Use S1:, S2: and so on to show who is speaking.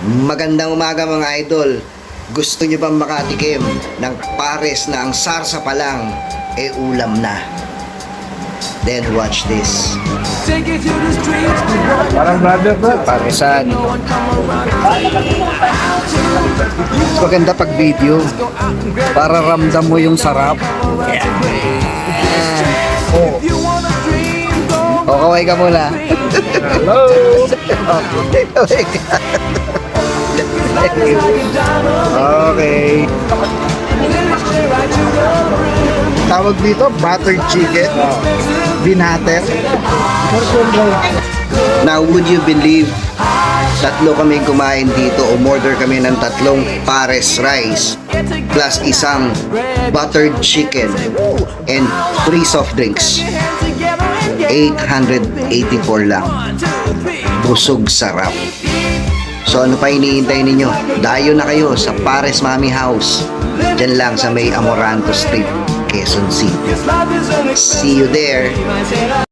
S1: Magandang umaga mga idol. Gusto nyo bang makatikim ng pares na ang sarsa pa lang e ulam na? Then watch this.
S2: Parang brother bro.
S1: Paresan. Maganda pag video. Para ramdam mo yung sarap. Oh. O, kaway ka muna.
S2: Hello.
S1: Kaway ka.
S2: Okay. Tawag dito, buttered chicken. Binater.
S1: Now, would you believe tatlo kami kumain dito, umorder kami ng tatlong pares rice plus isang buttered chicken and three soft drinks. 884 lang. Busog sarap. So ano pa iniintay ninyo? Dayo na kayo sa Pares Mami House. Diyan lang sa may Amoranto Street, Quezon City. See you there.